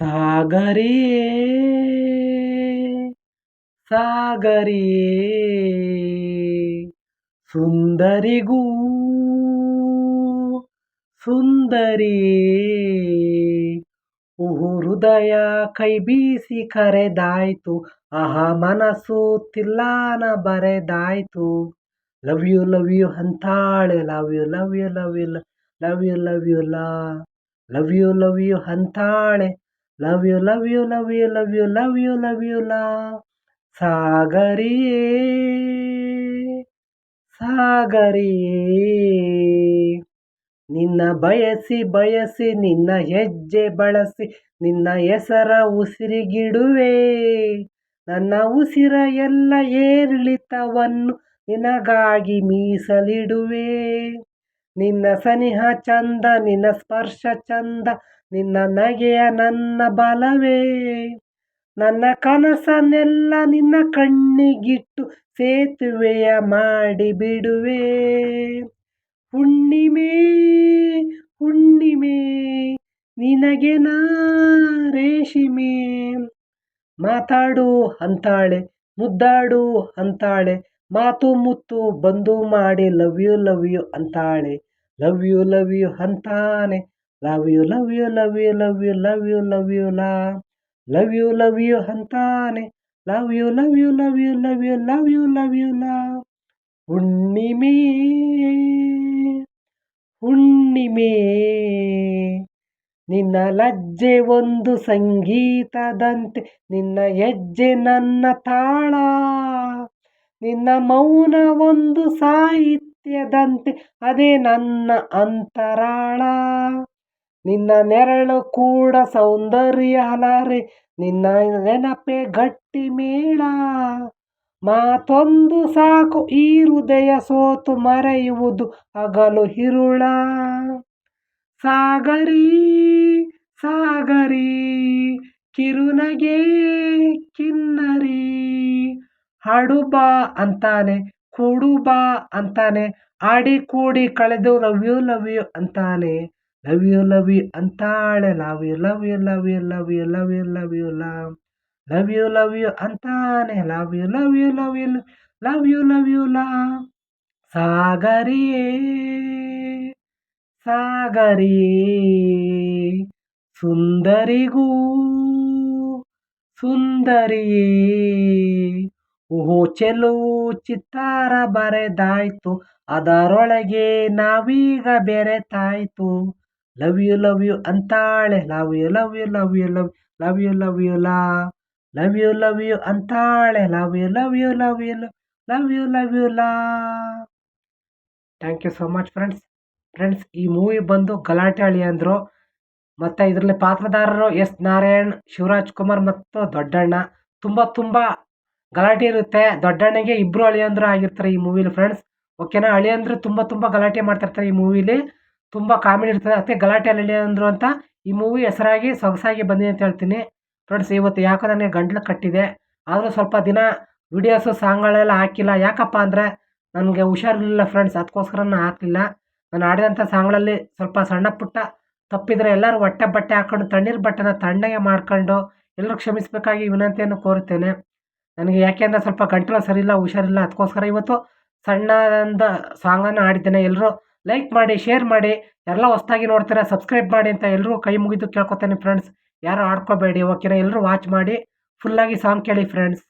ಸಾಗರಿಯೇ ಸಾಗರೇ ಸುಂದರಿಗೂ ಸುಂದರಿಯೇ, ಹೃದಯ ಕೈ ಬೀಸಿ ಕರೆದಾಯ್ತು, ಅಹ ಮನಸ್ಸು ತಿಲ್ಲಾನ ಬರೆದಾಯ್ತು. ಲವ್ ಯು ಲವ್ ಯು ಅಂತಾಳೆ love you love you love you love you love you love you love you ಅಂತಾಳೆ. Love you love you love you love you love you love you ಲಾ ಸಾಗರಿಯೇ ಸಾಗರಿಯೇ. ನಿನ್ನ ಬಯಸಿ ಬಯಸಿ, ನಿನ್ನ ಹೆಜ್ಜೆ ಬಳಸಿ, ನಿನ್ನ ಹೆಸರ ಉಸಿರಿಗಿಡುವೆ. ನನ್ನ ಉಸಿರ ಎಲ್ಲ ಏರಿಳಿತವನ್ನು ನಿನಗಾಗಿ ಮೀಸಲಿಡುವೆ. ನಿನ್ನ ಸನಿಹ ಚಂದ, ನಿನ್ನ ಸ್ಪರ್ಶ ಚಂದ ನಿನ್ನ ನಗೆಯ ನನ್ನ ಬಲವೇ. ನನ್ನ ಕನಸನ್ನೆಲ್ಲ ನಿನ್ನ ಕಣ್ಣಿಗಿಟ್ಟು ಸೇತುವೆಯ ಮಾಡಿ ಬಿಡುವೆ. ಹುಣ್ಣಿಮೆ ಹುಣ್ಣಿಮೆ, ನಿನಗೆ ನಾ ರೇಷಿಮೆ. ಮಾತಾಡು ಅಂತಾಳೆ, ಮುದ್ದಾಡು ಅಂತಾಳೆ, ಮಾತು ಮುತ್ತು ಬಂದು ಮಾಡಿ ಲವ್ ಯು ಲವ್ ಯು ಅಂತಾಳೆ. ಲವ್ ಯು ಲವ್ ಯು ಅಂತಾನೆ. Love you love you love you love you love you love you law love you love you ಅಂತಾನೆ love you love you love you love you love you love you ಲಾ ಹುಣ್ಣಿಮೆ ಹುಣ್ಣಿಮೆ ನಿನ್ನ ಲಜ್ಜೆ ಒಂದು ಸಂಗೀತದಂತೆ ನಿನ್ನ ಹೆಜ್ಜೆ ನನ್ನ ತಾಳ ನಿನ್ನ ಮೌನ ಒಂದು ಸಾಹಿತ್ಯದಂತೆ ಅದೇ ನನ್ನ ಅಂತರಾಳ ನಿನ್ನ ನೆರಳು ಕೂಡ ಸೌಂದರ್ಯ ಹಲಾರೆ ನಿನ್ನ ನೆನಪೆ ಗಟ್ಟಿ ಮೇಳ. ಮಾತೊಂದು ಸಾಕು, ಈ ಹೃದಯ ಸೋತು ಮರೆಯುವುದು ಹಗಲು ಹಿರುಳ. ಸಾಗರಿ ಸಾಗರಿ, ಕಿರುನಗೆ ಕಿನ್ನರಿ. ಹಾಡುಬಾ ಅಂತಾನೆ ಕೂಡುಬಾ ಅಂತಾನೆ, ಆಡಿ ಕೂಡಿ ಕಳೆದು ಲವ್ ಯು ಲವ್ ಯು ಅಂತಾನೆ. ಲವ್ ಯು ಲವ್ ಯು ಅಂತಾಳೆ love you love you love you love you love you love you love love you love you ಅಂತಾನೆ love you love you love you love you love you ಲಾ ಸಾಗರಿಯೇ ಸಾಗರಿಯೇ ಸುಂದರಿಗೂ ಸುಂದರಿಯೇ ಓಹೋ ಚೆಲುವು ಚಿತ್ತಾರ ಬರೆದಾಯ್ತು ಅದರೊಳಗೆ ನಾವೀಗ ಬೆರೆತಾಯ್ತು ಲವ್ ಯು ಲವ್ ಯು ಅಂತಾಳೆ. Love you love you love you love love you love you law. Love you love you ಅಂತಾಳೆ. Love you love you love you love you love you law. Thank you so much friends friends ಈ movie ಬಂದು ಗಲಾಟೆ ಹಳಿ ಅಂದರು. ಮತ್ತು ಇದರಲ್ಲಿ ಪಾತ್ರದಾರರು S Narayan, Shivaraj Kumar ಮತ್ತು ದೊಡ್ಡಣ್ಣ. ತುಂಬ ತುಂಬ ಗಲಾಟೆ ಇರುತ್ತೆ. ದೊಡ್ಡಣ್ಣಗೆ ಇಬ್ಬರು ಅಳಿಯಂದ್ರು ಆಗಿರ್ತಾರೆ ಈ ಮೂವಿಲಿ ಫ್ರೆಂಡ್ಸ್ ಓಕೆನಾ ಅಳಿಯಂದ್ರು ತುಂಬ ತುಂಬ ಗಲಾಟೆ ಮಾಡ್ತಿರ್ತಾರೆ ಈ ಮೂವಿಲಿ ತುಂಬ ಕಾಮಿಡಿ ಇರ್ತದೆ. ಅದೇ ಗಲಾಟೆ ಅಂದರು ಅಂತ ಈ ಮೂವಿ ಹೆಸರಾಗಿ ಸೊಗಸಾಗಿ ಬಂದಿದೆ ಅಂತ ಹೇಳ್ತೀನಿ. ಫ್ರೆಂಡ್ಸ್ ಇವತ್ತು ಯಾಕೋ ನನಗೆ ಗಂಟ್ಲು ಕಟ್ಟಿದೆ. ಆದರೂ ಸ್ವಲ್ಪ ದಿನ ವಿಡಿಯೋಸು ಸಾಂಗ್ಗಳೆಲ್ಲ ಹಾಕಿಲ್ಲ. ಯಾಕಪ್ಪ ಅಂದರೆ ನನಗೆ ಹುಷಾರಿರಲಿಲ್ಲ ಫ್ರೆಂಡ್ಸ್ ಅದಕ್ಕೋಸ್ಕರ ನಾನು ಹಾಕಲಿಲ್ಲ. ನಾನು ಆಡಿದಂಥ ಸಾಂಗ್ಗಳಲ್ಲಿ ಸ್ವಲ್ಪ ಸಣ್ಣ ಪುಟ್ಟ ತಪ್ಪಿದರೆ ಎಲ್ಲರೂ ಹೊಟ್ಟೆ ಬಟ್ಟೆ ಹಾಕ್ಕೊಂಡು ತಣ್ಣೀರು ಬಟ್ಟೆನ ತಣ್ಣಗೆ ಮಾಡ್ಕೊಂಡು ಎಲ್ಲರೂ ಕ್ಷಮಿಸಬೇಕಾಗಿ ವಿನಂತಿಯನ್ನು ಕೋರುತ್ತೇನೆ. ನನಗೆ ಯಾಕೆ ಅಂದರೆ ಸ್ವಲ್ಪ ಗಂಟಲು ಸರಿಯಿಲ್ಲ, ಹುಷಾರಿಲ್ಲ. ಅದಕ್ಕೋಸ್ಕರ ಇವತ್ತು ಸಣ್ಣದ ಸಾಂಗನ್ನು ಆಡಿದ್ದೇನೆ ಎಲ್ಲರೂ ಲೈಕ್ ಮಾಡಿ ಶೇರ್ ಮಾಡಿ, ಎಲ್ಲ ಹೊಸ್ದಾಗಿ ನೋಡ್ತೀರಾ ಸಬ್ಸ್ಕ್ರೈಬ್ ಮಾಡಿ ಅಂತ ಎಲ್ಲರೂ ಕೈ ಮುಗಿದು ಕೇಳ್ಕೊತೇನೆ ಫ್ರೆಂಡ್ಸ್ ಯಾರು ಆಡ್ಕೋಬೇಡಿ, ಓಕೆನಾ? ಎಲ್ಲರೂ ವಾಚ್ ಮಾಡಿ ಫುಲ್ಲಾಗಿ ಸಾಂಗ್ ಕೇಳಿ ಫ್ರೆಂಡ್ಸ್